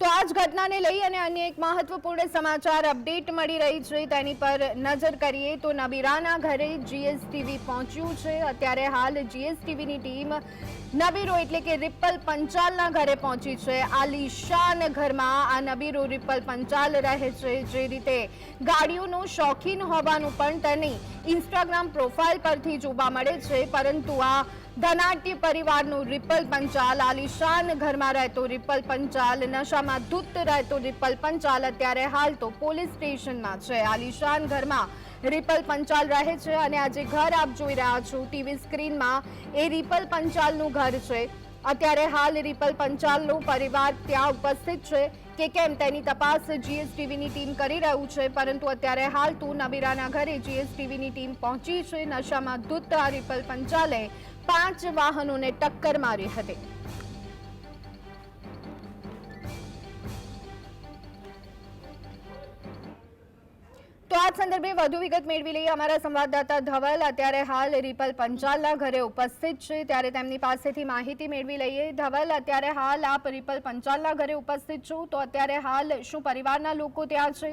તો આ જ ઘટનાને લઈ અને અન્ય એક મહત્વપૂર્ણ સમાચાર અપડેટ મળી રહી છે તેની પર નજર કરીએ તો નબીરાના ઘરે જીએસટીવી પહોંચ્યું છે. અત્યારે હાલ જીએસટીવીની ટીમ નબીરો એટલે કે રિપલ પંચાલના ઘરે પહોંચી છે. આલિશાન ઘરમાં આ નબીરો રિપલ પંચાલ રહે છે. જે રીતે ગાડીઓનો શોખીન હોવાનું પણ તેની ઇન્સ્ટાગ્રામ પ્રોફાઇલ પરથી જોવા મળે છે. પરંતુ આ ધનાટ્ય પરિવારનું રિપલ પંચાલ, આલિશાન ઘરમાં રહેતો રિપલ પંચાલ, નશામાં ધૂત રહેતો રિપલ પંચાલ, અત્યારે હાલ તો પોલીસ સ્ટેશનમાં છે. આલિશાન ઘરમાં રિપલ પંચાલ રહે છે અને આજે ઘર આપ જોઈ રહ્યા છો. ટીવી સ્ક્રીનમાં એ રિપલ પંચાલનું ઘર છે. અત્યારે હાલ રિપલ પંચાલનો પરિવાર ત્યાં ઉપસ્થિત છે કે કેમ તેની તપાસ જીએસટીવીની ટીમ કરી રહ્યું છે, પરંતુ અત્યારે હાલ તો નબીરાના ઘરે જીએસટીવીની ટીમ પહોંચી છે. નશામાં ધૂત રિપલ પંચાલે પાંચ વાહનોને ટક્કર મારી હતી. તો આ સંદર્ભે વધુ વિગત મેળવી લઈએ. અમારા સંવાદદાતા ધવલ અત્યારે હાલ રિપલ પંચાલના ઘરે ઉપસ્થિત છે. ત્યારે તેમની પાસેથી માહિતી મેળવી લઈએ. ધવલ, અત્યારે હાલ આપ રિપલ પંચાલના ઘરે ઉપસ્થિત છો. તો અત્યારે હાલ શું પરિવારના લોકો ત્યાં છે?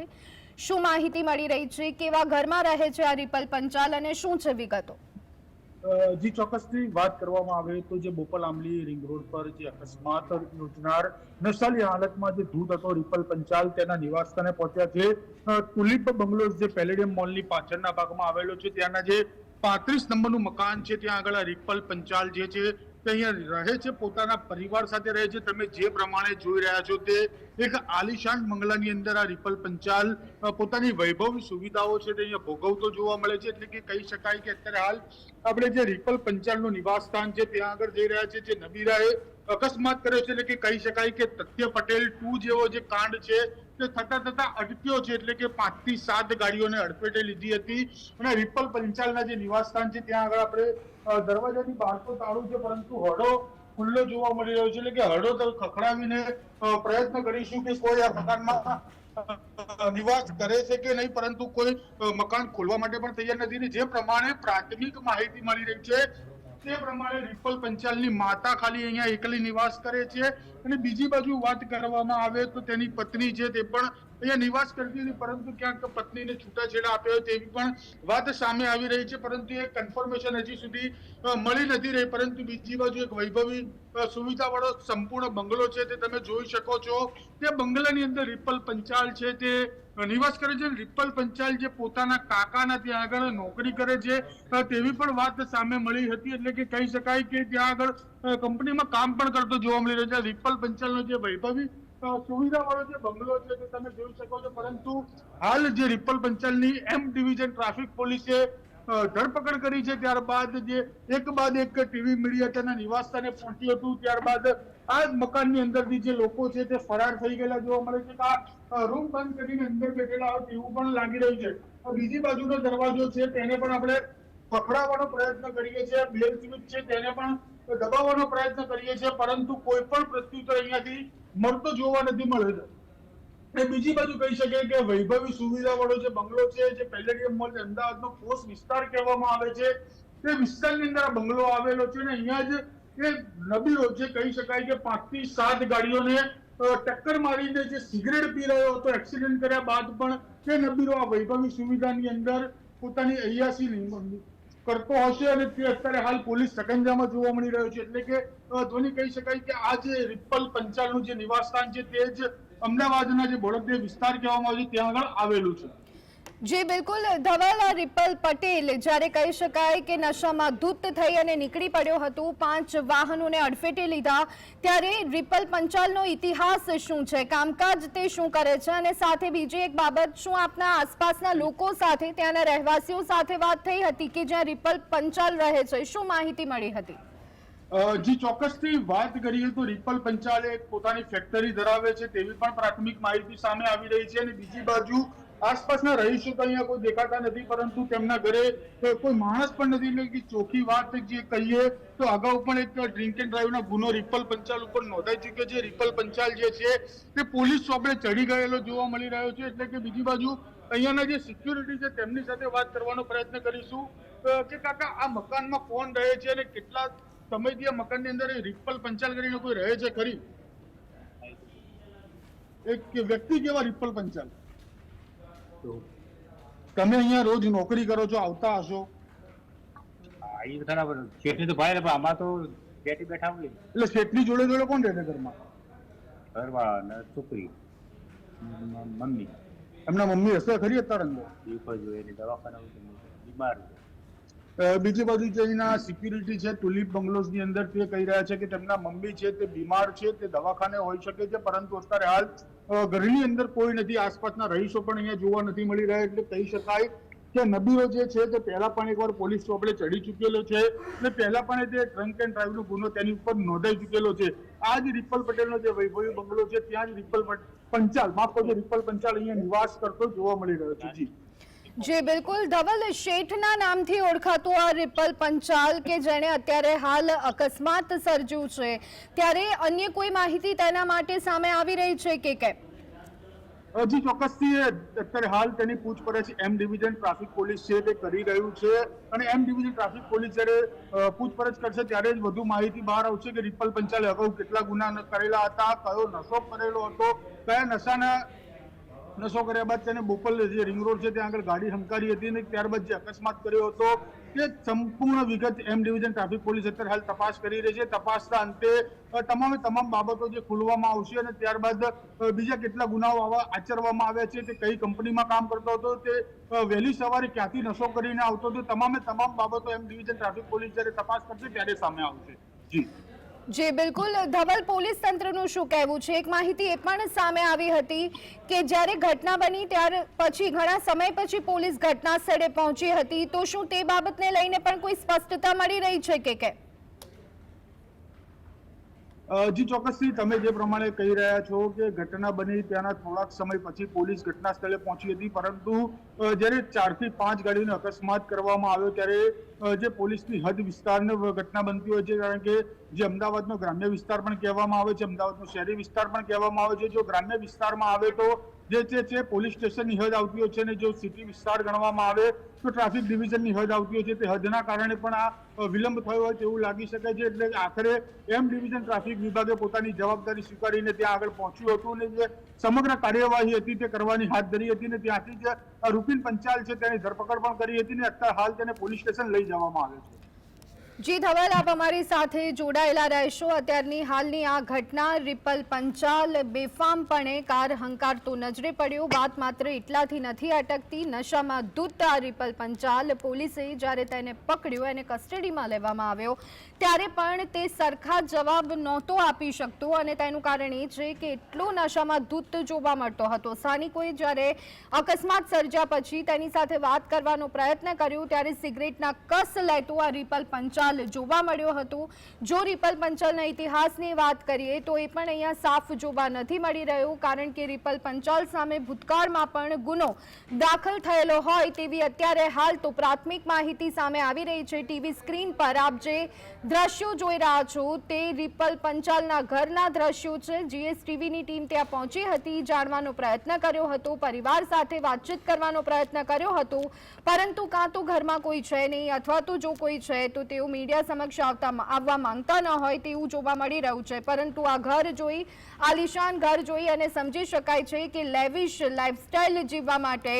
શું માહિતી મળી રહી છે? કેવા ઘરમાં રહે છે આ રિપલ પંચાલ અને શું છે વિગતો? જી, ચોક્કસથી વાત કરવામાં આવે તો જે બોપલ આંબલી રિંગ રોડ પર જે અકસ્માત યોજનાર નશાલી હાલતમાં જે ધૂત હતો, રિપલ પંચાલ તેના નિવાસસ્થાને પહોંચ્યા છે. તુલિપ બંગલોઝ જે પેલેડિયમ મોલની પાછળના ભાગમાં આવેલો છે, ત્યાંના જે પાંત્રીસ નંબરનું મકાન છે, ત્યાં આગળ રિપલ પંચાલ જે છે તે અહીંયા રહે છે, પોતાના પરિવાર સાથે રહે છે. તમે જે પ્રમાણે જોઈ રહ્યા છો તે એક આલિશાન બંગલાની અંદર આ રિપલ પંચાલ પોતાની વૈભવી સુવિધાઓ છે તે અહીંયા ભોગવતો જોવા મળે છે. એટલે કે કહી શકાય કે અત્યારે હાલ આપણે જે રિપલ પંચાલનું નિવાસ સ્થાન છે, ત્યાં આગળ જઈ રહ્યા છે, જે નબીરાએ અકસ્માત કર્યો છે. એટલે કે કહી શકાય કે તથ્ય પટેલ ટુ જેવો જે કાંડ છે તે થતા થતા અટક્યો છે, એટલે કે પાંચથી સાત ગાડીઓને અડફેટે લીધી હતી. અને રિપલ પંચાલના જે નિવાસ સ્થાન છે, ત્યાં આગળ આપણે દરવાજાની બહાર તો તાળું છે, પરંતુ હડો ખુલ્લો જોવા મળી રહ્યો છે, એટલે કે હડો તો ખખડાવીને પ્રયત્ન કરીશું કે કોઈ આ મકાનમાં નિવાસ કરે છે કે નહીં, પરંતુ કોઈ મકાન ખોલવા માટે પણ તૈયાર નથી. જે પ્રમાણે પ્રાથમિક માહિતી મળી રહી છે તે પ્રમાણે રિપલ પંચાલની માતા ખાલી અહીંયા એકલી નિવાસ કરે છે અને બીજી બાજુ વાત કરવામાં આવે તો તેની પત્ની છે તે પણ અહીંયા નિવાસ કરતી હતી, પરંતુ ક્યાંક પત્નીને છૂટાછેડા આપ્યો તેવી પણ વાત સામે આવી રહી છે, પરંતુ એ કન્ફર્મેશન હજી સુધી મળી નથી રહી, પરંતુ બીજી બાજુ એક વૈભવી સુવિધાવાળો સંપૂર્ણ બંગલો છે તે તમે જોઈ શકો છો. તે બંગલાની અંદર રિપલ પંચાલ છે તે નિવાસ કરે છે રિપલ પંચાલ જે પોતાના કાકાના ત્યાં આગળ નોકરી કરે છે તેવી પણ વાત સામે મળી હતી. એટલે કે કહી શકાય કે ત્યાં આગળ કંપનીમાં કામ પણ કરતો જોવા મળી રહ્યો છે. રિપલ પંચાલનો જે વૈભવી સુવિધા વાળો જે બંગલો છે, તે તમે જોઈ શકો છો. પરંતુ હાલ જે રિપલ પંચાલની એમ ડિવિઝન ટ્રાફિક પોલીસે ધરપકડ કરી છે. ત્યારબાદ જે એક બાદ એક ટીવી મીડિયા તેના નિવાસસ્થાને પહોંચ્યું હતું. ત્યારબાદ આ મકાનની અંદરથી જે લોકો છે તે ફરાર થઈ ગયેલા જોવા મળે છે. આ રૂમ બંધ કરીને અંદર બેઠેલા હોય તેવું પણ લાગી રહ્યું છે. બીજી બાજુનો દરવાજો છે તેને પણ આપણે પકડાવવાનો પ્રયત્ન કરીએ છીએ. બેલ સ્વિચ છે તેને પણ દબાવવાનો પ્રયત્ન કરીએ છીએ. પરંતુ કોઈ પણ પ્રત્યુત્તર અહીંયાથી મળતો જોવા નથી મળે છે. અને બીજી બાજુ કહી શકાય કે વૈભવી સુવિધા વાળો જે બંગલો છે, જે પેલેડિયમ મોલ અમદાવાદનો પોસ્ટ વિસ્તાર કહેવામાં આવે છે, તે વિસ્તારની અંદર બંગલો આવેલો છે અને અહીંયા જ એ નબીરો છે, કહી શકાય કે પાંચથી સાત ગાડીઓને ટક્કર મારીને જે સિગરેટ પી રહ્યો હતો, એક્સિડન્ટ કર્યા બાદ પણ તે નબીરો આ વૈભવી સુવિધાની અંદર પોતાની અયાસી કરતો હશે અને તે અત્યારે હાલ પોલીસ સકંજામાં જોવા મળી રહ્યો છે. એટલે કે ધોની કહી શકાય કે આ જે રિપલ પંચાલનું જે નિવાસસ્થાન છે, તે જ અમદાવાદના જે બોડકદેવ વિસ્તાર કહેવામાં આવે છે, ત્યાં આગળ આવેલું છે. જી, બિલકુલ. ધવાલા, રિપલ પટેલ, જ્યારે કહી શકાય કે નશામાં ધૂત થઈ અને નીકળી પડ્યો હતું, પાંચ વાહનોને અડફેટે લીધા. ત્યારે રિપલ પંચાલનો ઇતિહાસ શું છે? કામકાજ તે શું કરે છે? અને સાથે બીજી એક બાબત, શું આપના આસપાસના લોકો સાથે, ત્યાંના રહેવાસીઓ સાથે વાત થઈ હતી કે જ્યાં રિપલ પંચાલ રહે છે? શું માહિતી મળી હતી? જી, ચોક્કસથી વાત કરીએ તો રિપલ પંચાલે પોતાની ફેક્ટરી ધરાવે છે તેવી પણ પ્રાથમિક માહિતી સામે આવી રહી છે અને બીજી બાજુ આસપાસના રહીશો તો અહીંયા કોઈ દેખાતા નથી, પરંતુ તેમના ઘરે કોઈ માણસ પણ નથી. એટલે કે ચોખ્ખી વાત જે કહીએ તો અગાઉ પણ એક ડ્રિંક એન્ડ ડ્રાઈવનો ગુનો રિપલ પંચાલ ઉપર નોંધાઈ ચૂક્યો છે. રિપલ પંચાલ જે છે તે પોલીસ ચોપડે ચડી ગયેલો જોવા મળી રહ્યો છે. એટલે કે બીજી બાજુ અહીંયાના જે સિક્યુરિટી છે તેમની સાથે વાત કરવાનો પ્રયત્ન કરીશું. કે કાકા, આ મકાનમાં કોણ રહે છે અને કેટલા સમયથી આ મકાનની અંદર એ રિપલ પંચાલ કરીને કોઈ રહે છે ખરી? એક વ્યક્તિ કેવા રિપલ પંચાલ? તમે અહીંયા રોજ નોકરી કરો છો આવતા હશો. ઈ બરાબર શેઠની તો ભાઈ પણ આમાં તો બેઠી બેઠા હોય. એટલે શેઠની જોડે જોડે કોણ રહે છે ઘરમાં? ઘરવાળા ને છોકરી મમ્મી. એમના મમ્મી હશે ખરી અત્યારે અંદર? એ પણ જોઈએ દવાખાના બીમાર બીજી બાજુ જે અહીંના સિક્યુરિટી છે તુલિપ બંગલોઝની અંદર તે કહી રહ્યા છે કે તેમના મમ્મી છે તે બીમાર છે, તે દવાખાને હોઈ શકે છે, પરંતુ અત્યારે હાલ ઘરની અંદર કોઈ નથી, આસપાસના રહીશો પણ અહીંયા જોવા નથી મળી રહ્યા, એટલે કહી શકાય કે નબીરો જે છે તે પહેલા પણ એકવાર પોલીસ ચોપડે ચડી ચૂકેલો છે અને પહેલા પણ તે ડ્રંક એન્ડ ડ્રાઈવ નો ગુનો તેની ઉપર નોંધાઈ ચૂકેલો છે. આ જ રિપલ પટેલનો જે વૈભવી બંગલો છે, ત્યાં જ રિપલ પંચાલ માફ કરજો રિપલ પંચાલ અહીંયા નિવાસ કરતો જોવા મળી રહ્યો છે. જી. જે, બિલકુલ. ધવલ શેઠના નામથી ઓળખાતું આ રિપલ પંચાલ કે જેણે અત્યારે હાલ અકસ્માત સર્જ્યું છે. ત્યારે અન્ય કોઈ માહિતી તેના માટે સામે આવી રહી છે કે કેમ? હજી ચોક્કસથી અત્યારે હાલ તેની પૂછપરછ એમ ડિવિઝન ટ્રાફિક પોલીસ છે તે કરી રહ્યું છે. અને એમ ડિવિઝન ટ્રાફિક પોલીસ જ્યારે પૂછપરછ કરશે ત્યારે જ વધુ માહિતી બહાર આવશે કે રિપલ પંચાલે અગાઉ કેટલા ગુના કરેલા હતા, કયો નશો કરેલો હતો, કયા નશાના નશો કર્યા બાદ તેને બોપલ જે રિંગ રોડ છે ત્યાં આગળ ગાડી હંકારી હતી અને ત્યારબાદ જે અકસ્માત કર્યો હતો તે સંપૂર્ણ વિગત એમ ડિવિઝન ટ્રાફિક પોલીસ અત્યારે હાલ તપાસ કરી રહી છે. તપાસના અંતે તમામે તમામ બાબતો જે ખોલવામાં આવશે અને ત્યારબાદ બીજા કેટલા ગુનાઓ આવા આચરવામાં આવ્યા છે તે કઈ કંપનીમાં કામ કરતો હતો તે વહેલી સવારે ક્યાંથી નશો કરીને આવતો હતો તમામે તમામ બાબતો એમ ડિવિઝન ટ્રાફિક પોલીસ જ્યારે તપાસ કરશે ત્યારે સામે આવશે. જી. જે બિલકુલ ધવલ પોલીસ તંત્રનું શું કહેવું છે? એક માહિતી એ પણ સામે આવી હતી કે જ્યારે ઘટના બની ત્યાર પછી ઘણા સમય પછી પોલીસ ઘટના સ્થળે પહોંચી હતી. તો શું તે બાબતને લઈને પણ કોઈ સ્પષ્ટતા મળી રહી છે કે અ, જી, ચોક્કસથી તમે જે પ્રમાણે કહી રહ્યા છો કે ઘટના બની ત્યાંના થોડાક સમય પછી પોલીસ ઘટના સ્થળે પહોંચી હતી, પરંતુ જ્યારે ચારથી પાંચ ગાડીનો અકસ્માત કરવામાં આવ્યો ત્યારે જે પોલીસની હદ વિસ્તારને ઘટના બનતી હોય છે, કારણ કે જે અમદાવાદનો ગ્રામ્ય વિસ્તાર પણ કહેવામાં આવે છે, અમદાવાદનો શહેરી વિસ્તાર પણ કહેવામાં આવે છે, જો ગ્રામ્ય વિસ્તારમાં આવે તો જે છે છે, પોલીસ સ્ટેશનની હદ આવતી હોય છે અને જો સિટી વિસ્તાર ગણવામાં આવે તો ટ્રાફિક ડિવિઝનની હદ આવતી હોય છે. તે હદના કારણે પણ આ વિલંબ થયો હોય તેવું લાગી શકે છે. એટલે આખરે એમ ડિવિઝન ટ્રાફિક વિભાગે પોતાની જવાબદારી સ્વીકારીને ત્યાં આગળ પહોંચ્યું હતું અને જે સમગ્ર કાર્યવાહી હતી તે કરવાની હાથ ધરી હતી અને ત્યાંથી જે રૂપિન પંચાલ છે તેની ધરપકડ પણ કરી હતી ને અત્યારે હાલ તેને પોલીસ સ્ટેશન લઈ જવામાં આવે છે. જી, ધવલ, આપ અમારી સાથે જોડાયેલા રહેશો. અત્યારની હાલની આ ઘટના રિપલ પંચાલ બેફામપણે કાર હંકારતો નજરે પડ્યો. વાત માત્ર એટલાથી નથી અટકતી. નશામાં ધૂત આ રિપલ પંચાલ પોલીસે જ્યારે તેને પકડ્યો, એને કસ્ટડીમાં લેવામાં આવ્યો. ત્યારે પણ તે સરખા જવાબ નહોતો આપી શકતો અને તેનું કારણ એ છે કે એટલો નશામાં ધૂત જોવા મળતો હતો. સ્થાનિકોએ જ્યારે અકસ્માત સર્જ્યા પછી તેની સાથે વાત કરવાનો પ્રયત્ન કર્યો, ત્યારે સિગરેટના કસ લેતો આ રિપલ પંચાલ જોવા મળ્યો હતો. જો રિપલ પંચાલના ઇતિહાસની વાત કરીએ તો એ પણ અહીંયા સાફ જોવા નથી મળી રહ્યું, કારણ કે રિપલ પંચાલ સામે ભૂતકાળમાં પણ ગુનો દાખલ થયેલો હોય તેવી અત્યારે હાલ તો પ્રાથમિક માહિતી સામે આવી રહી છે. ટીવી સ્ક્રીન પર આપ જે દ્રશ્યો જોઈ રહ્યા છો તે રિપલ પંચાલના ઘરના દ્રશ્યો છે. જીએસટીવીની ટીમ ત્યાં પહોંચી હતી, જાણવાનો પ્રયત્ન કર્યો હતો, પરિવાર સાથે વાતચીત કરવાનો પ્રયત્ન કર્યો હતો, પરંતુ કાં તો ઘરમાં કોઈ છે નહીં અથવા તો જો કોઈ છે તો તેઓ મીડિયા સમક્ષ આવતા આવવા માંગતા ન હોય તેવું જોવા મળી રહ્યું છે. પરંતુ આ ઘર જોઈ, આલિશાન ઘર જોઈ અને સમજી શકાય છે કે લેવિશ લાઇફસ્ટાઇલ જીવવા માટે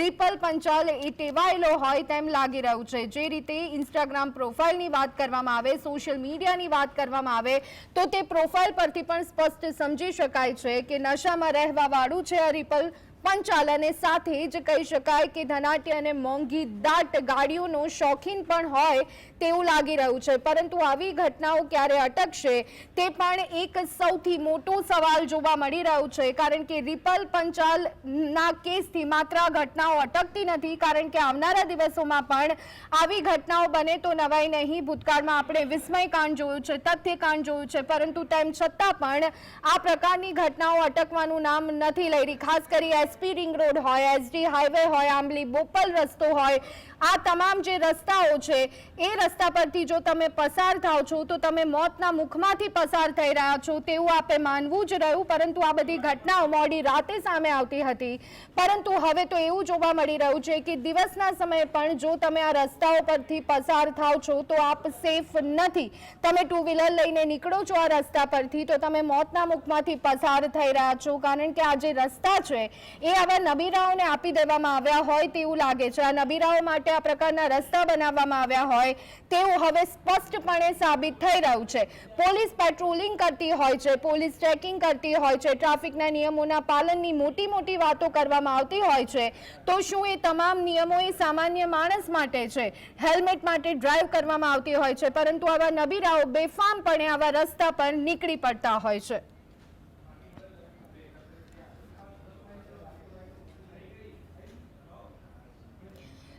રિપલ પંચાલ એ ટેવાયેલો હોય તેમ લાગી રહ્યું છે. જે રીતે ઇન્સ્ટાગ્રામ પ્રોફાઇલની વાત કરવામાં આવે, સોશિયલ મીડિયાની વાત કરવામાં આવે, તો તે પ્રોફાઇલ પરથી પણ સ્પષ્ટ સમજી શકાય છે કે નશામાં રહેવા વાળું છે આ રિપલ પંચાલ અને સાથે જ કહી શકાય કે ધનાટ્ય અને મોંઘી દાટ ગાડીઓનો શોખીન પણ હોય તેવું લાગી રહ્યું છે. પરંતુ આવી ઘટનાઓ ક્યારે અટકશે તે પણ એક સૌથી મોટો સવાલ જોવા મળી રહ્યો છે. કારણ કે રિપલ પંચાલના કેસથી માત્ર ઘટનાઓ અટકતી નથી, કારણ કે આવનારા દિવસોમાં પણ આવી ઘટનાઓ બને તો નવાઈ નહીં. ભૂતકાળમાં આપણે વિસ્મયકાંડ જોયું છે, તથ્યકાંડ જોયું છે. પરંતુ તેમ છતાં પણ આ પ્રકારની ઘટનાઓ અટકવાનું નામ નથી લઈ રહી. ખાસ કરી એસપી રિંગ રોડ હોય એસડી હાઈવે હોય આંબલી બોપલ રસ્તો હોય આ તમામ જે રસ્તાઓ છે, એ રસ્તા પરથી જો તમે પસાર થાવ છો, તો તમે મોતના મુખમાંથી પસાર થઈ રહ્યા છો તેવું આપે માનવું જ રહ્યું, પરંતુ આ બધી ઘટનાઓ મોડી રાતે સામે આવતી હતી. પરંતુ હવે તો એવું જોવા મળી રહ્યું છે કે દિવસના સમયે પણ જો તમે આ રસ્તાઓ પરથી પસાર થાવ છો, તો આપ સેફ નથી. તમે ટુ વ્હીલર લઈને નીકળો છો આ રસ્તા પરથી, તો તમે મોતના મુખમાંથી પસાર થઈ રહ્યા છો. કારણ કે આ જે રસ્તા છે, એ આવા નબીરાઓને આપી દેવામાં આવ્યા હોય તેવું લાગે છે. આ નબીરાઓ માટે આ પ્રકારના રસ્તા બનાવવામાં આવ્યા હોય તેવું હવે સ્પષ્ટપણે સાબિત થઈ રહ્યું છે. પોલીસ પેટ્રોલિંગ કરતી હોય છે, પોલીસ ચેકિંગ કરતી હોય છે, ટ્રાફિકના નિયમોના પાલનની મોટી મોટી વાતો કરવામાં આવતી હોય છે. તો શું એ તમામ નિયમો એ સામાન્ય માણસ માટે છે? હેલ્મેટ માટે ડ્રાઈવ કરવામાં આવતી હોય છે, પરંતુ આવા નબીરાઓ બેફામપણે આવા રસ્તા પર નીકળી પડતા હોય છે.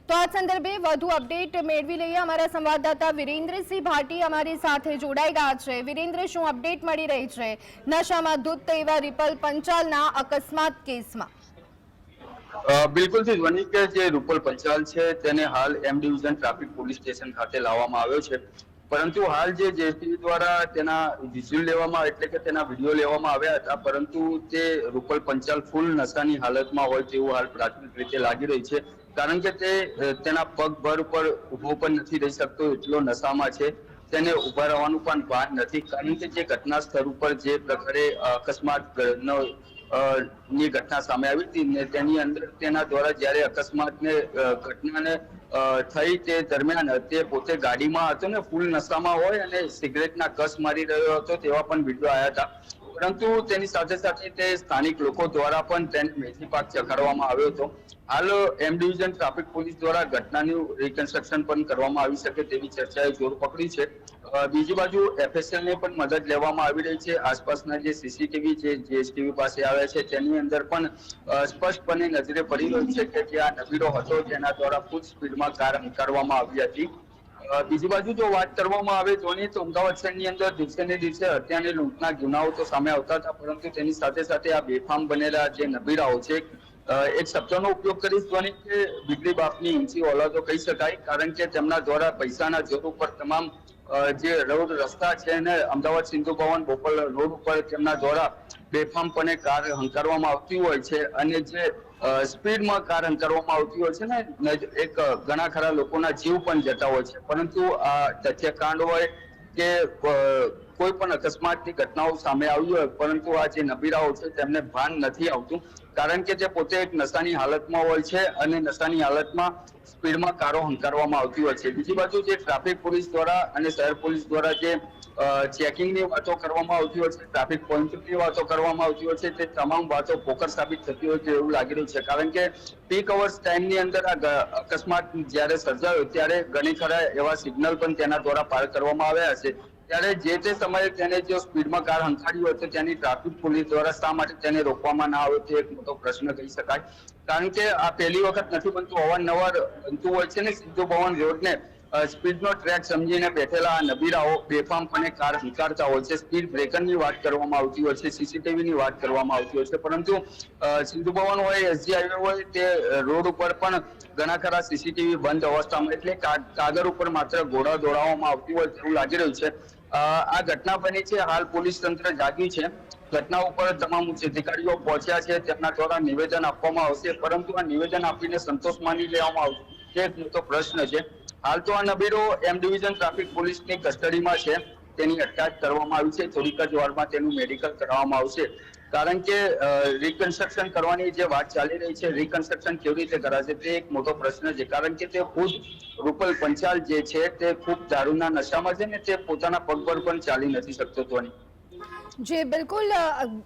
તો આ સંદર્ભે વધુ અપડેટ મેળવી લઈએ. અમારા સંવાદદાતા વિરેન્દ્રસિંહ ભાટી અમારી સાથે જોડાઈ ગયા છે. વિરેન્દ્ર, શું અપડેટ મળી રહી છે નશામાં ધૂત એવા રિપલ પંચાલના અકસ્માત કેસમાં? બિલકુલ ધ્વનિ કે જે રૂપલ પંચાલ છે તેને હાલ M division traffic police station ખાતે લાવવામાં આવ્યો છે. પરંતુ હાલ જે જેસીબી દ્વારા તેના વિઝ્યુઅલ લેવામાં, એટલે કે તેના વીડિયો લેવામાં આવ્યા હતા, પરંતુ તે રૂપલ પંચાલ ફૂલ નશાની હાલતમાં હોય તેવું હાલ પ્રાથમિક રીતે લાગી રહી છે. કારણ કે તે તેના પગ ભર ઉપર ઊભો પણ નથી રહી શકતો, એટલો નશામાં છે. તેને ઊભા રહેવાનું પણ ભાન નથી. કારણ કે જે ઘટના સ્થળ ઉપર જે પ્રકારે અકસ્માત નો ઘટના સામે આવી હતી ને તેની અંદર, તેના દ્વારા જ્યારે અકસ્માતને ને ઘટનાને થઈ તે દરમિયાન તે પોતે ગાડીમાં હતો ને, ફૂલ નશામાં હોય અને સિગરેટના કસ મારી રહ્યો હતો તેવા પણ વીડિયો આવ્યા હતા. પરંતુ તેની સાથે સાથે તે સ્થાનિક લોકો દ્વારા પણ ટેન્ટ મેથી પાક ચખાડવામાં આવ્યો હતો. હાલ એમ ડિવિઝન ટ્રાફિક પોલીસ દ્વારા ઘટનાનું રિકન્સ્ટ્રક્શન પણ કરવામાં આવી શકે તેવી ચર્ચાએ જોર પકડી છે. બીજી બાજુ એફએસએલ ને પણ મદદ લેવામાં આવી રહી છે. આસપાસના જે સીસીટીવી છે જીએસટીવી પાસે આવ્યા છે, તેની અંદર પણ સ્પષ્ટપણે નજરે પડી રહ્યું છે કે જે આ નબીરો હતો, જેના દ્વારા ફૂલ સ્પીડમાં કાર હંકારવામાં આવી હતી. બીજી બાજુ જો વાત કરવામાં આવે તો તો અમદાવાદ શહેરની અંદર દિવસે ને દિવસે હત્યા લૂંટના ગુનાઓ તો સામે આવતા હતા, પરંતુ તેની સાથે સાથે આ બેફામ બનેલા જે નબીરાઓ છે એક શબ્દનો ઉપયોગ કરી તો કે બીગડી બાપની ઊંચી ઓલાદો કહી શકાય, કારણ કે તેમના દ્વારા પૈસાના જોર ઉપર તમામ જે રોડ રસ્તા છે ને અમદાવાદ સિંધુ ભવન, બોપલ રોડ ઉપર તેમના દ્વારા બેફામપણે કાર હંકારવામાં આવતી હોય છે, અને જે સ્પીડમાં કાર હંકારવામાં આવતી હોય છે ને એક ઘણા ખરા લોકોના જીવ પણ જતા હોય છે. પરંતુ આ તથ્યકાંડ હોય કે કોઈ પણ અકસ્માતની ઘટનાઓ સામે આવી હોય, પરંતુ આ જે નબીરાઓ છે, તેમને ભાન નથી આવતું. કારણ કે તે પોતે એક નશાની હાલતમાં હોય છે અને નશાની હાલતમાં સ્પીડમાં કારો હંકારવામાં આવતી હોય છે. બીજી બાજુ જે ટ્રાફિક પોલીસ દ્વારા અને શહેર પોલીસ દ્વારા જે ચેકિંગની વાતો કરવામાં આવતી હોય છે, ટ્રાફિક પોઈન્ટની વાતો કરવામાં આવતી હોય છે, તે તમામ વાતો પોકર સાબિત થતી હોય છે એવું લાગી રહ્યું છે. કારણ કે પીક અવર્સ ટાઈમની અંદર આ અકસ્માત જ્યારે સર્જાયો ત્યારે ઘણી ખરા એવા સિગ્નલ પણ તેના દ્વારા પાર કરવામાં આવ્યા છે ત્યારે જે તે સમયે તેને જો સ્પીડમાં કાર હંકારી હોય તો તેની ટ્રાફિક પોલીસ દ્વારા શા માટે તેને રોકવામાં ના આવે, તે એક મોટો પ્રશ્ન કહી શકાય. કારણ કે આ પહેલી વખત નથી બનતું, અવારનવાર બનતું હોય છે ને સિદ્ધુ ભવન રોડને સ્પીડનો ટ્રેક સમજીને બેઠેલા નબીરાઓ બેફામપણે કાર સ્વીકારતા હોય છે. સ્પીડ બ્રેકરની વાત કરવામાં આવતી હોય છે સીસીટીવીની વાત કરવામાં આવતી હોય છે. પરંતુ સિંધુ ભવન હોય એસજી હાઈવે હોય, તે રોડ ઉપર પણ ઘણા ખરા સીસીટીવી બંધ અવસ્થામાં એટલે કાગળ ઉપર માત્ર ઘોડા દોડાવવામાં આવતી હોય તેવું લાગી રહ્યું છે. આ ઘટના બની છે. હાલ પોલીસ તંત્ર જાગ્યું છે. ઘટના ઉપર તમામ ઉચ્ચ અધિકારીઓ પહોંચ્યા છે. તેમના દ્વારા નિવેદન આપવામાં આવશે. પરંતુ આ નિવેદન આપીને સંતોષ માની લેવામાં આવશે. તે એક મોટો પ્રશ્ન છે. હાલ તો આ નબીરો એમ ડિવિઝન ટ્રાફિક પોલીસની કસ્ટડીમાં છે. તેની અટકાયત કરવામાં આવી છે. થોડીક જ વારમાં તેનું મેડિકલ કરવામાં આવશે. કારણ કે રિકન્સ્ટ્રક્શન કરવાની જે વાત ચાલી રહી છે રિકન્સ્ટ્રક્શન કેવી રીતે કરાશે તે એક મોટો પ્રશ્ન છે. કારણ કે તે ખુદ રૂપલ પંચાલ જે છે તે ખૂબ દારૂના નશામાં છે ને તે પોતાના પગ પર પણ ચાલી નથી શકતો તોની જે બિલકુલ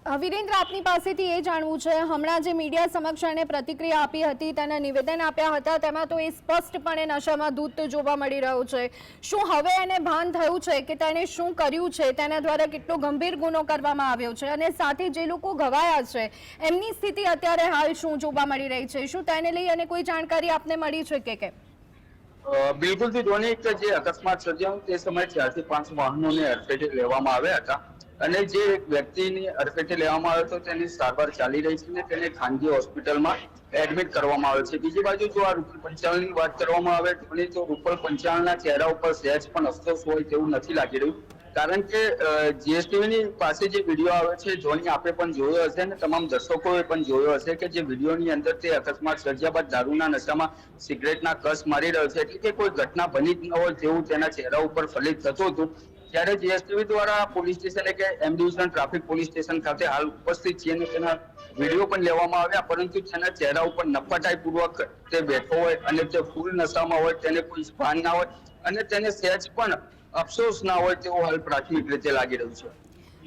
હવિરેન્દ્ર વિરેન્દ્ર આપની પાસેથી એ જાણવું છે હમણાં જે મીડિયા સમક્ષ એણે પ્રતિક્રિયા આપી હતી તેના નિવેદન આપ્યા હતા તેમાં તો એ સ્પષ્ટપણે નશામાં ધૂત જોવા મળી રહ્યો છે શું હવે એને ભાન થયું છે કે તેણે શું કર્યું છે તેના દ્વારા કેટલો ગંભીર ગુનો કરવામાં આવ્યો છે અને સાથે જે લોકો ઘવાયા છે એમની સ્થિતિ અત્યારે હાલ શું જોવા મળી રહી છે શું તેને લઈ અને કોઈ જાણકારી આપને મળી છે કે કેમ બિલકુલથી જે અકસ્માત સર્જાયો તે સમયે ચાર પાંચ વાહનોને અડફેટે લેવામાં આવ્યા હતા અને જે વ્યક્તિની અડફેટે લેવામાં આવ્યો હતો તેની સારવાર ચાલી રહી છે અને તેને ખાનગી હોસ્પિટલમાં એડમિટ કરવામાં આવે છે. બીજી બાજુ જો આ રૂપલ પંચાલની વાત કરવામાં આવે તો રૂપલ પંચાલના ચહેરા ઉપર સહેજ પણ અફસોસ હોય તેવું નથી લાગી રહ્યું. કારણ કે જીએસટીવીની પાસે જે વીડિયો આવે છે, જોની આપે પણ જોયો હશે અને તમામ દર્શકોએ પણ જોયો હશે કે જે વિડીયોની અંદર તે અકસ્માત સર્જ્યા બાદ દારૂના નશામાં સિગરેટના કસ મારી રહ્યો છે. એટલે કે કોઈ ઘટના બની જ ન હોય તેવું તેના ચહેરા ઉપર ફલિત થતું હતું. ત્યારે જીએસટીવી દ્વારા પોલીસ સ્ટેશન કે એમ ટ્રાફિક પોલીસ સ્ટેશન ખાતે હાલ ઉપસ્થિત છીએ અને તેના વીડિયો પણ લેવામાં આવ્યા, પરંતુ તેના ચહેરા ઉપર નફટાઈ પૂર્વક તે બેઠો હોય અને તે ફૂલ નશામાં હોય, તેને કોઈ ભાન ના હોય અને તેને સહેજ પણ અફસોસ ના હોય તેવો હાલ પ્રાથમિક રીતે લાગી રહ્યું છે.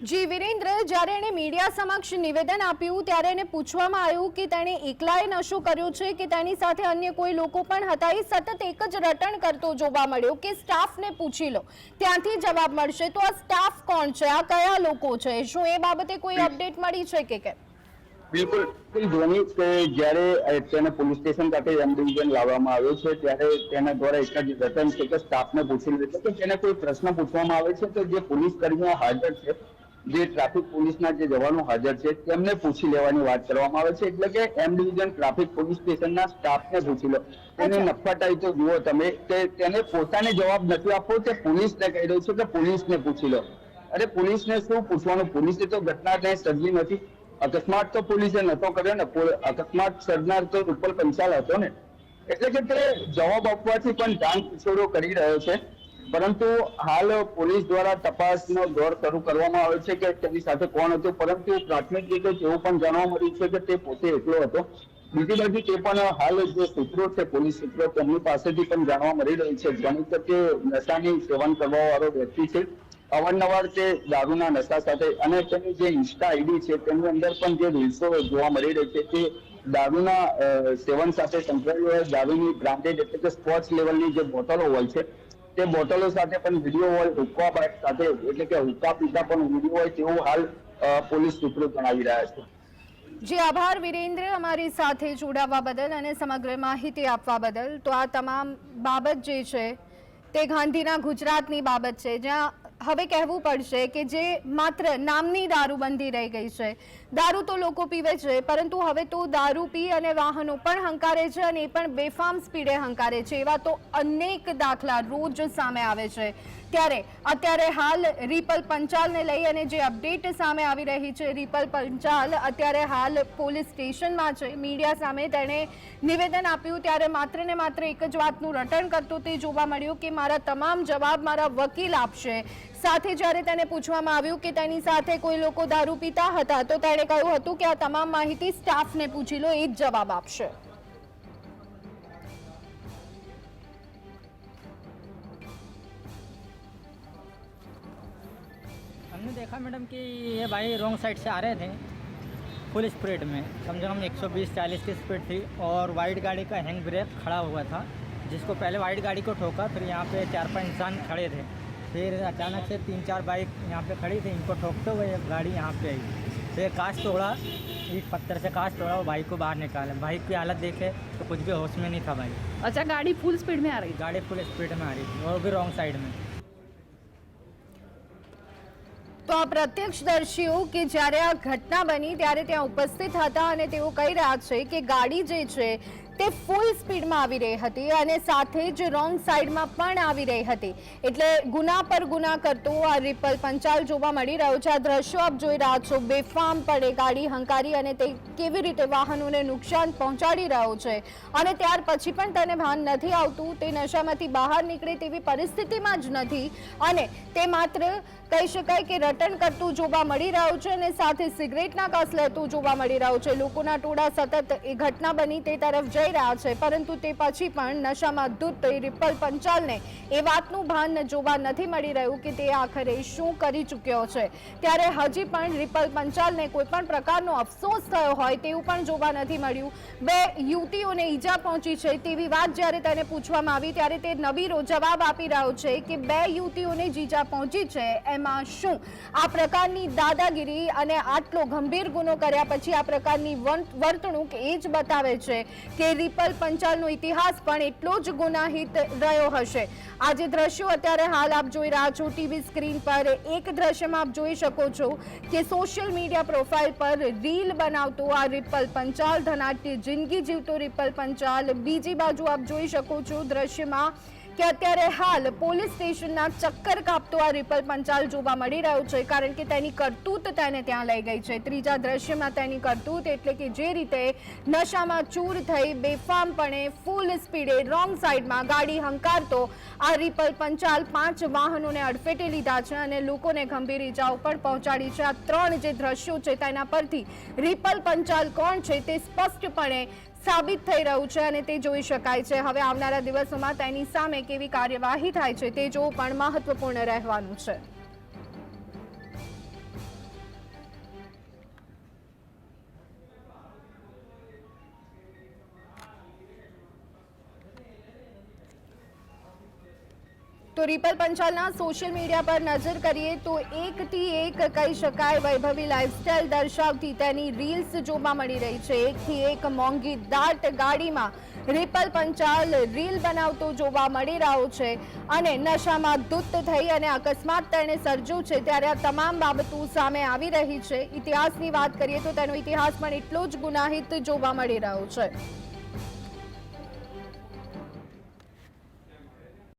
જી વિરેન્દ્ર જ્યારે એણે મીડિયા સમક્ષ નિવેદન આપ્યું ત્યારે એને પૂછવામાં આવ્યું કે તેણે એકલાએ નશો કર્યો છે કે તેની સાથે અન્ય કોઈ લોકો પણ હતા? એ સતત એક જ રટણ કરતો જોવા મળ્યો કે સ્ટાફને પૂછી લો. ત્યાંથી જવાબ મળશે. તો આ સ્ટાફ કોણ છે? આ કયા લોકો છે? શું એ બાબતે કોઈ અપડેટ મળી છે કે કેમ? બિલકુલ. ધોની કે જ્યારે તેને પોલીસ સ્ટેશન ખાતે એમ્બ્યુલન્સ લાવવામાં આવ્યો છે ત્યારે તેના દ્વારા એક જ રટન છે કે સ્ટાફને પૂછી લે છે કે તેને કોઈ પ્રશ્ન પૂછવામાં આવે છે તો જે પોલીસ કર્મીઓ હાજર છે જે ટ્રાફિક પોલીસના જે જવાનો હાજર છે તેમને પૂછી લેવાની વાત કરવામાં આવે છે. એટલે કે એમ ડિવિઝન ટ્રાફિક પોલીસ સ્ટેશનના સ્ટાફને પૂછી લો. તેને નફાટાઈ તો જુઓ તમે કે તેને પોતાને જવાબ નથી આપવો તે પોલીસને કહી રહ્યું છે કે પોલીસને પૂછી લો. અરે પોલીસને શું પૂછવાનું? પોલીસે તો ઘટના કઈ સર્જી નથી. અકસ્માત તો પોલીસે નતો કર્યો ને અકસ્માત સર્જનાર તો રૂપલ પંચાલ હતો ને. એટલે કે તે જવાબ આપવાથી પણ જાણ પીછોડો કરી રહ્યો છે. પરંતુ હાલ પોલીસ દ્વારા તપાસનો દોર શરૂ કરવામાં આવ્યો છે કે તેની સાથે કોણ હતું? પરંતુ પ્રાથમિક રીતે એવું પણ જાણવા મળ્યું છે કે તે પોતે એકલો હતો. બીજી બાજુ તે પણ હાલ જે સૂત્રો છે, પોલીસ સૂત્રો, તેમની પાસેથી પણ જાણવા મળી રહી છે. ઘણી તકે નશાની સેવન કરવા વાળો વ્યક્તિ છે. અવારનવાર તે દારૂના નશા સાથે અને તેની જે ઇન્સ્ટા આઈડી છે, તેની અંદર પણ જે રીલ્સો જોવા મળી રહી છે તે દારૂના સેવન સાથે સંકળાયેલી દારૂની બ્રાન્ડેડ એટલે કે સ્પોર્ટ્સ લેવલની જે બોટલો હોય છે તે બોટલો સાથે પણ વીડિયો હોય હુક્કા સાથે, એટલે કે હુક્કા પીતા પણ વીડિયો હોય તેવું હાલ પોલીસ સૂત્રો જણાવી રહ્યા છે. જી, આભાર વિરેન્દ્ર અમારી સાથે જોડાવા બદલ અને સમગ્ર માહિતી આપવા બદલ. તો આ તમામ બાબત જે છે, તે ગાંધીના ગુજરાતની બાબત છે, જ્યાં હવે કહેવું પડશે કે જે માત્ર નામની દારૂબંધી રહી ગઈ છે. દારૂ તો લોકો પીવે છે, પરંતુ હવે તો દારૂ પી અને વાહનો પણ હંકારે છે અને એ પણ બેફામ સ્પીડે હંકારે છે. એવા તો અનેક દાખલા રોજ સામે આવે છે. ત્યારે અત્યારે હાલ રીપલ પંચાલને લઈ અને જે અપડેટ સામે આવી રહી છે, રીપલ પંચાલ અત્યારે હાલ પોલીસ સ્ટેશનમાં છે. મીડિયા સામે તેણે નિવેદન આપ્યું ત્યારે માત્ર ને માત્ર એક જ વાતનું રટણ કરતું તે જોવા મળ્યું કે મારા તમામ જવાબ મારા વકીલ આપશે. સાથે જ્યારે તેને પૂછવામાં આવ્યું કે તેની સાથે કોઈ લોકો દારૂ પીતા હતા, તો તેણે કહ્યું હતું કે આ તમામ માહિતી સ્ટાફને પૂછી લો, એ જ જવાબ આપશે. हमने देखा मैडम कि ये भाई रॉन्ग साइड से आ रहे थे फुल स्पीड में। कम से कम 120-40 की स्पीड थी और वाइट गाड़ी का हैंग ब्रेक खड़ा हुआ था जिसको पहले वाइट गाड़ी को ठोका फिर यहाँ पे चार पाँच इंसान खड़े थे। फिर अचानक से तीन चार बाइक यहाँ पे खड़ी थी इनको ठोकते हुए एक गाड़ी यहाँ पे आई। फिर कांच तोड़ा ईट पत्थर से कांच तोड़ा वो बाइक को बाहर निकाला। बाइक की हालत देखे तो कुछ भी होश में नहीं था भाई। अच्छा गाड़ी फुल स्पीड में आ रही गाड़ी फुल स्पीड में आ रही थी और भी रॉन्ग साइड में। તો આ પ્રત્યક્ષદર્શીઓ કે જ્યારે આ ઘટના બની ત્યારે ત્યાં ઉપસ્થિત હતા અને તેઓ કહી રહ્યા છે કે ગાડી જે છે તે ફૂલ સ્પીડમાં આવી રહી હતી અને સાથે જ રોંગ સાઈડમાં પણ આવી રહી હતી. એટલે ગુના પર ગુના કરતો આ રિપલ પંચાલ જોવા મળી રહ્યો છે. આ દ્રશ્યો આપ જોઈ રહ્યા છો. બેફામ પડે ગાડી, હંકારી અને તે કેવી રીતે વાહનોને નુકસાન પહોંચાડી રહ્યો છે. અને ત્યાર પછી પણ તેને ભાન નથી આવતું. તે નશામાંથી બહાર નીકળે તેવી પરિસ્થિતિમાં જ નથી. અને તે માત્ર કહી શકાય કે રટણ કરતું જોવા મળી રહ્યું છે અને સાથે સિગરેટના કસ લેતું જોવા મળી રહ્યું છે. લોકોના ટોળા સતત એ ઘટના બની તે તરફ જઈ રહ્યા છે, પરંતુ તે પછી પણ નશામાં ધૂત રિપલ પંચાલને એ વાતનું ભાન જોવા નથી મળી રહ્યું કે તે આખરે શું કરી ચૂક્યો છે. ત્યારે હજી પણ રિપલ પંચાલને કોઈ પણ પ્રકારનો અફસોસ થયો હોય તેવું પણ જોવા નથી મળ્યું. બે યુવતીઓને ઈજા પહોંચી છે તેવી વાત જ્યારે તેને પૂછવામાં આવી ત્યારે તે નબીરો જવાબ આપી રહ્યો છે કે બે યુવતીઓને જીજા પહોંચી છે, એમાં શું? આ પ્રકારની દાદાગીરી અને આટલો ગંભીર ગુનો કર્યા પછી આ પ્રકારની વર્તણૂક એ જ બતાવે છે કે રિપલ પંચાલનો ઇતિહાસ પણ એટલો જ ગુનાહિત રહ્યો હશે. આ જે દ્રશ્યો અત્યારે હાલ આપ જોઈ રહ્યા છો, ટીવી સ્ક્રીન પર એક દ્રશ્યમાં આપ જોઈ શકો છો કે સોશિયલ મીડિયા પ્રોફાઇલ પર રીલ બનાવતો આ રિપલ પંચાલ ધનાટ્ય જિંદગી જીવતો રિપલ પંચાલ. બીજી બાજુ આપ જોઈ શકો છો દ્રશ્યમાં કે અત્યારે હાલ પોલીસ સ્ટેશનના ચક્કર કાપતો આ રિપલ પંચાલ જોવા મળી રહ્યો છે, કારણ કે તેની કરતૂત તેને ત્યાં લઈ ગઈ છે. ત્રીજા દ્રશ્યમાં તેની કરતૂત એટલે કે જે રીતે નશામાં ચૂર થઈ બેફામપણે ફૂલ સ્પીડે રોંગ સાઈડમાં ગાડી હંકારતો આ રિપલ પંચાલ પાંચ વાહનોને અડફેટે લીધા છે અને લોકોને ગંભીર ઇજાઓ પણ પહોંચાડી છે. આ ત્રણ જે દ્રશ્યો છે તેના પરથી રિપલ પંચાલ કોણ છે તે સ્પષ્ટપણે સાબિત થઈ રહ્યું છે અને તે જોઈ શકાય છે. હવે આવનારા દિવસોમાં તેની સામે કેવી કાર્યવાહી થાય છે તે જોવું પણ મહત્વપૂર્ણ રહેવાનું છે. તો રિપલ પંચાલના સોશિયલ મીડિયા પર નજર કરીએ તો એકથી એક કહી શકાય વૈભવી લાઇફસ્ટાઇલ દર્શાવતી તેની રીલ્સ જોવા મળી રહી છે. એકથી એક મોંઘી દાટ ગાડીમાં રિપલ પંચાલ રીલ બનાવતો જોવા મળી રહ્યો છે અને નશામાં ધૂત થઈ અને અકસ્માત તેણે સર્જ્યું છે ત્યારે આ તમામ બાબતો સામે આવી રહી છે. ઇતિહાસની વાત કરીએ તો તેનો ઇતિહાસ પણ એટલો જ ગુનાહિત જોવા મળી રહ્યો છે.